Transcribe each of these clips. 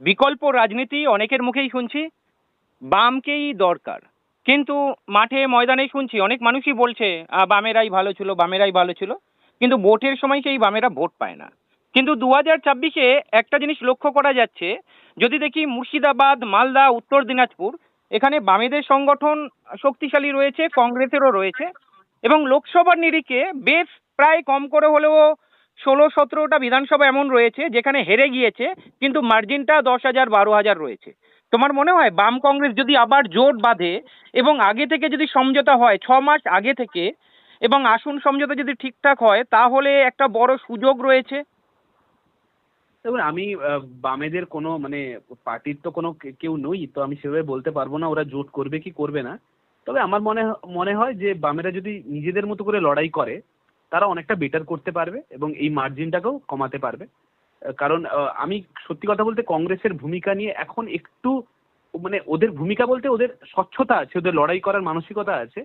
বিকল্প রাজনীতি অনেকের মুখেই শুনছি, বামকেই দরকার। কিন্তু মাঠে ময়দানে শুনছি, অনেক মানুষই বলছে বামেরাই ভালো ছিল, বামেরাই ভালো ছিল। কিন্তু ভোটের সময় সেই বামেরা ভোট পায় না। কিন্তু দু হাজার ছাব্বিশে একটা জিনিস লক্ষ্য করা যাচ্ছে, যদি দেখি মুর্শিদাবাদ, মালদা, উত্তর দিনাজপুর, এখানে বামেদের সংগঠন শক্তিশালী রয়েছে, কংগ্রেসেরও রয়েছে এবং লোকসভার নিরিখে বেশ প্রায় কম করে হলেও ষোলো সতেরোটা বিধানসভা এমন রয়েছে যেখানে হেরে গিয়েছে, কিন্তু মার্জিনটা দশ হাজার, বারো হাজার রয়েছে। তোমার মনে হয় বাম কংগ্রেস যদি আবার জোট বাঁধে এবং আগে থেকে যদি সমঝোতা হয়, ছ মাস আগে থেকে, এবং আসন সমঝোতা যদি ঠিকঠাক হয়, তাহলে একটা বড় সুযোগ রয়েছে? দেখুন, আমি বামেদের কোনো মানে পার্টির তো কোনো কেউ নই, তো আমি সেভাবে বলতে পারব না ওরা জোট করবে কি করবে না। তবে আমার মনে মনে হয় যে বামেরা যদি নিজেদের মতো করে লড়াই করে তারা অনেকটা বেটার করতে পারবে এবং এই মার্জিনটাকেও কমাতে পারবে। কারণ আমি সত্যি কথা বলতে কংগ্রেসের ভূমিকা নিয়ে এখন একটু মানে ওদের ভূমিকা বলতে ওদের স্বচ্ছতা আছে, ওদের লড়াই করার মানসিকতা আছে।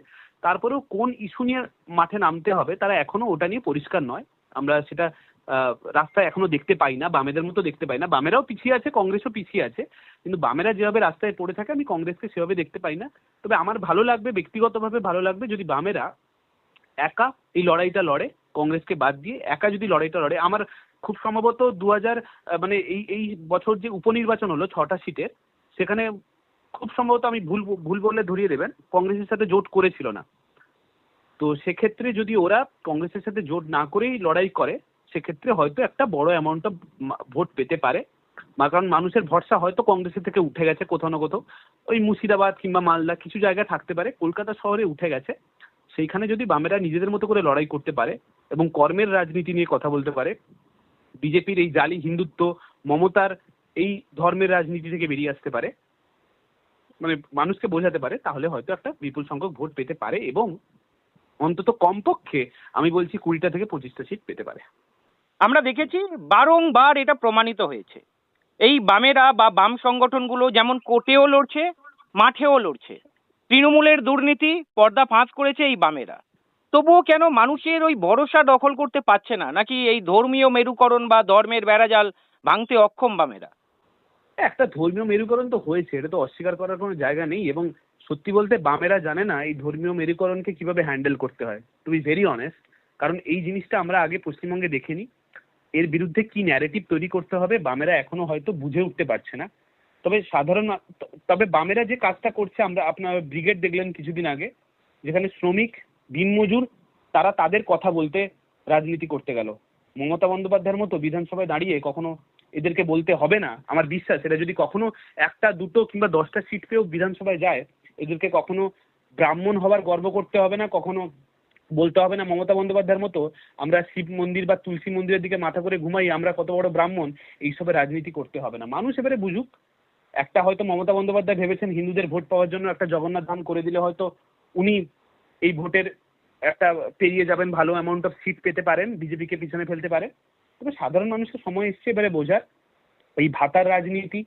তারপরেও কোন ইস্যু নিয়ে মাঠে নামতে হবে, তারা এখনও ওটা নিয়ে পরিষ্কার নয়। আমরা সেটা রাস্তায় এখনও দেখতে পাই না, বামেদের মতো দেখতে পাই না। বামেরাও পিছিয়ে আছে, কংগ্রেসও পিছিয়ে আছে। কিন্তু বামেরা যেভাবে রাস্তায় পড়ে থাকে, আমি কংগ্রেসকে সেভাবে দেখতে পাই না। তবে আমার ভালো লাগবে, ব্যক্তিগতভাবে ভালো লাগবে যদি বামেরা একা এই লড়াইটা লড়ে, কংগ্রেসকে বাদ দিয়ে একা যদি লড়াইটা লড়ে, আমার খুব সম্ভবত দু হাজার মানে এই এই বছর যে উপনির্বাচন হলো ছটা সিটের, সেখানে খুব সম্ভবত আমি ভুল ভুল বললে ধরিয়ে দেবেন, কংগ্রেসের সাথে জোট করেছিল না। তো সেক্ষেত্রে যদি ওরা কংগ্রেসের সাথে জোট না করেই লড়াই করে, সেক্ষেত্রে হয়তো একটা বড় অ্যামাউন্ট অফ ভোট পেতে পারে। কারণ মানুষের ভরসা হয়তো কংগ্রেসের থেকে উঠে গেছে কোথাও না কোথাও। ওই মুর্শিদাবাদ কিংবা মালদা কিছু জায়গায় থাকতে পারে, কলকাতা শহরে উঠে গেছে। সেইখানে যদি বামেরা নিজেদের মতো করে লড়াই করতে পারে এবং কর্মের রাজনীতি নিয়ে কথা বলতে পারে, বিজেপির এই জালি হিন্দুত্ব, মমতার এই ধর্মের রাজনীতি থেকে বেরিয়ে আসতে পারে মানে মানুষকে বোঝাতে পারে, তাহলে হয়তো একটা বিপুল সংখ্যক ভোট পেতে পারে এবং অন্তত কমপক্ষে আমি বলছি কুড়িটা থেকে পঁচিশটা সিট পেতে পারে। আমরা দেখেছি বারংবার এটা প্রমাণিত হয়েছে। এই বামেরা বা বাম সংগঠনগুলো যেমন কোর্টেও লড়ছে, মাঠেও লড়ছে। তৃণমূলের দুর্নীতি পর্দা ফাঁস করেছে এই বামেরা। তবুও কেন মানুষের ওই ভরসা দখল করতে পারছে না? নাকি এই ধর্মীয় মেরুকরণ বা ধর্মের বেড়াজাল ভাঙতে অক্ষম বামেরা? একটা ধর্মীয় মেরুকরণ তো হয়েছে, এটা তো অস্বীকার করার কোনো জায়গা নেই এবং সত্যি বলতে বামেরা জানে না এই ধর্মীয় মেরুকরণকে কীভাবে হ্যান্ডেল করতে হয়। টু বি ভেরি অনেস্ট কারণ এই জিনিসটা আমরা আগে পশ্চিমবঙ্গে দেখিনি। এর বিরুদ্ধে কি ন্যারেটিভ তৈরি করতে হবে বামেরা এখনও হয়তো বুঝে উঠতে পারছে না। তবে সাধারণ তবে বামেরা যে কাজটা করছে, আমরা আপনার ব্রিগেড দেখলেন কিছুদিন আগে, যেখানে শ্রমিক দিনমজুর তারা তাদের কথা বলতে রাজনীতি করতে গেল। মমতা বন্দ্যোপাধ্যায়ের মতো বিধানসভায় দাঁড়িয়ে কখনো এদেরকে বলতে হবে না। আমার বিশ্বাস, এটা যদি কখনো একটা, দুটো কিংবা দশটা সিট পেয়েও বিধানসভায় যায়, এদেরকে কখনো ব্রাহ্মণ হওয়ার গর্ব করতে হবে না, কখনো বলতে হবে না মমতা বন্দ্যোপাধ্যায়ের মতো, আমরা শিব মন্দির বা তুলসী মন্দিরের দিকে মাথা করে ঘুমাই, আমরা কত বড় ব্রাহ্মণ এইসবের রাজনীতি করতে হবে না। মানুষ এবারে বুঝুক একটা হয়তো মমতা বন্দ্যোপাধ্যায় ভেবেছেন হিন্দুদের ভোট পাওয়ার জন্য একটা জগন্নাথ ধাম করে দিলে হয়তো উনি এই ভোটের একটা পেরিয়ে যাবেন ভালো অ্যামাউন্ট অফ সিট পেতে পারেন বিজেপিকে পিছনে ফেলতে পারে। তবে সাধারণ মানুষের সময় এসছে এবারে বোঝার। এই ভাতার রাজনীতি,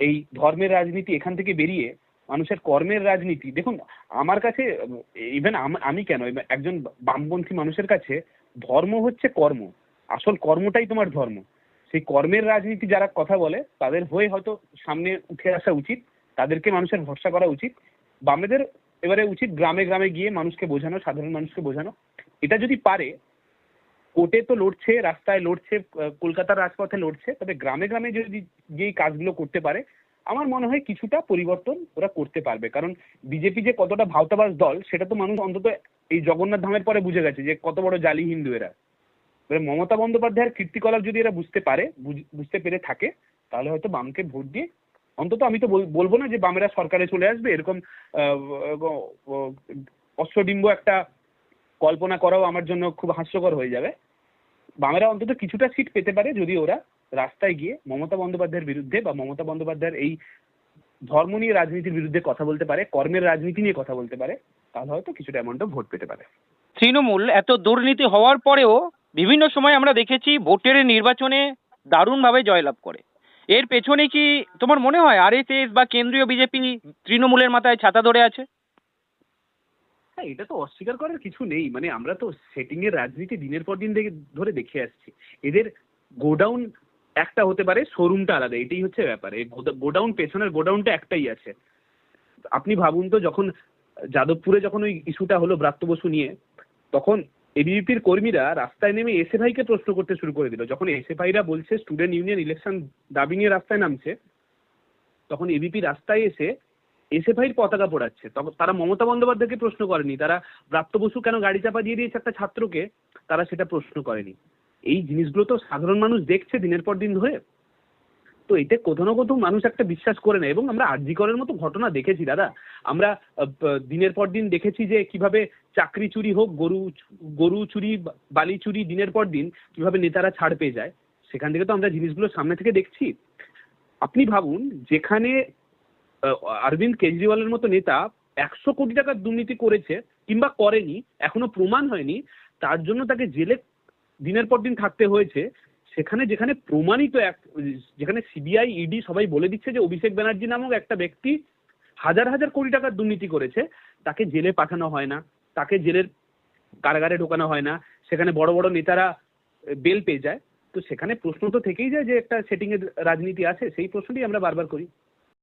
এই ধর্মের রাজনীতি এখান থেকে বেরিয়ে মানুষের কর্মের রাজনীতি। দেখুন, আমার কাছে ইভেন আমি কেন? একজন বামপন্থী মানুষের কাছে ধর্ম হচ্ছে কর্ম। আসল কর্মটাই তোমার ধর্ম। সেই কর্মের রাজনীতি যারা কথা বলে, তাদের হয়ে হয়তো সামনে উঠে আসা উচিত। তাদেরকে মানুষের ভরসা করা উচিত। বামেদের এবারে উচিত গ্রামে গ্রামে গিয়ে মানুষকে বোঝানো, সাধারণ মানুষকে বোঝানো। এটা যদি পারে, কোর্টে তো লড়ছে, রাস্তায় লড়ছে কলকাতার রাজপথে লড়ছে, তবে গ্রামে গ্রামে যদি যেই কাজগুলো করতে পারে, আমার মনে হয় কিছুটা পরিবর্তন ওরা করতে পারবে। কারণ বিজেপি যে কতটা ভাওতাবাজ দল, সেটা তো মানুষ অন্তত এই জগন্নাথ ধামের পরে বুঝে গেছে যে কত বড় জালি হিন্দু এরা মমতা বন্দ্যোপাধ্যায়ের কীর্তিকলাপ যদি এরা বুঝতে পারে বুঝতে পেরে থাকে, তাহলে হয়তো বামকে ভোট দিয়ে, অন্তত আমি তো বলব না যে বামেরা সরকারে চলে আসবে, এরকম অশ্বডিম্ব একটা কল্পনা করাও আমার জন্য খুব হাস্যকর হয়ে যাবে। বামেরা অন্তত কিছুটা সিট পেতে পারে যদি ওরা রাস্তায় গিয়ে মমতা বন্দ্যোপাধ্যায়ের বিরুদ্ধে বা মমতা বন্দ্যোপাধ্যায়ের এই ধর্ম নিয়ে, রাজনীতির বিরুদ্ধে কথা বলতে পারে, কর্মের রাজনীতি নিয়ে কথা বলতে পারে, তাহলে হয়তো কিছুটা অ্যামাউন্ট ভোট পেতে পারে। তৃণমূল এত দুর্নীতি হওয়ার পরেও বিভিন্ন সময় আমরা দেখেছি ভোটের নির্বাচনে দারুণভাবে জয়লাভ করে। এর পেছনে কি তোমার মনে হয় আরএসএস বা কেন্দ্রীয় বিজেপি তৃণমূলের মাথায় ছাতা ধরে আছে? হ্যাঁ এটা তো অস্বীকার করার কিছু নেই। মানে আমরা তো সেটিং এর রাজনীতি দিনের পর দিন ধরে দেখে আসছি। এদের গোডাউন একটা হতে পারে, শোরুমটা আলাদা, এটাই হচ্ছে ব্যাপার। গোডাউন পেছনের গোডাউনটা একটাই আছে। আপনি ভাবুন তো, যখন যাদবপুরে যখন ওই ইস্যুটা হলো ব্রাত্য বসু নিয়ে, তখন এবিভিপির কর্মীরা রাস্তায় নেমে এসে ভাইকে প্রশ্ন করতে শুরু করে দিল। যখন এসে ভাইরা বলছে স্টুডেন্ট ইউনিয়ন ইলেকশন দাবি নিয়ে রাস্তায় নামছে, তখন এবিপি রাস্তায় এসে এসে ভাইয়ের পতাকা পোড়াচ্ছে। তখন তারা মমতা বন্দ্যোপাধ্যায়কে প্রশ্ন করেনি। তারা ব্রাত্য বসু কেন গাড়ি চাপা দিয়ে দিয়েছে একটা ছাত্রকে, তারা সেটা প্রশ্ন করেনি। এই জিনিসগুলো তো সাধারণ মানুষ দেখছে দিনের পর দিন ধরে। তো এতে কোথাও না কোথাও মানুষ একটা বিশ্বাস করে নেয়, এবং আমরা আর্যিকরের মতো ঘটনা দেখেছি, দাদা। আমরা দিনের পর দিন দেখেছি যে কীভাবে চাকরি চুরি হোক, গরু গরু চুরি বালি চুরি দিনের পর দিন কীভাবে নেতারা ছাড় পেয়ে যায়, সেখান থেকে তো আমরা জিনিসগুলো সামনে থেকে দেখছি। আপনি ভাবুন, যেখানে অরবিন্দ কেজরিওয়ালের মতো নেতা একশো কোটি টাকার দুর্নীতি করেছে কিংবা করেনি, এখনও প্রমাণ হয়নি, তার জন্য তাকে জেলে দিনের পর দিন থাকতে হয়েছে সেখানে যেখানে প্রমাণিত এক, যেখানে সিবিআই ইডি সবাই বলে দিচ্ছে যে অভিষেক ব্যানার্জি নামক একটা ব্যক্তি হাজার হাজার কোটি টাকার দুর্নীতি করেছে, তাকে জেলে পাঠানো হয় না, তাকে জেলের কারাগারে ঢোকানো হয় না, সেখানে বড় বড় নেতারা বেল পেয়ে যায়। তো সেখানে প্রশ্ন তো থেকেই যায় যে একটা সেটিং এর রাজনীতি আছে, সেই প্রশ্নটি আমরা বারবার করি।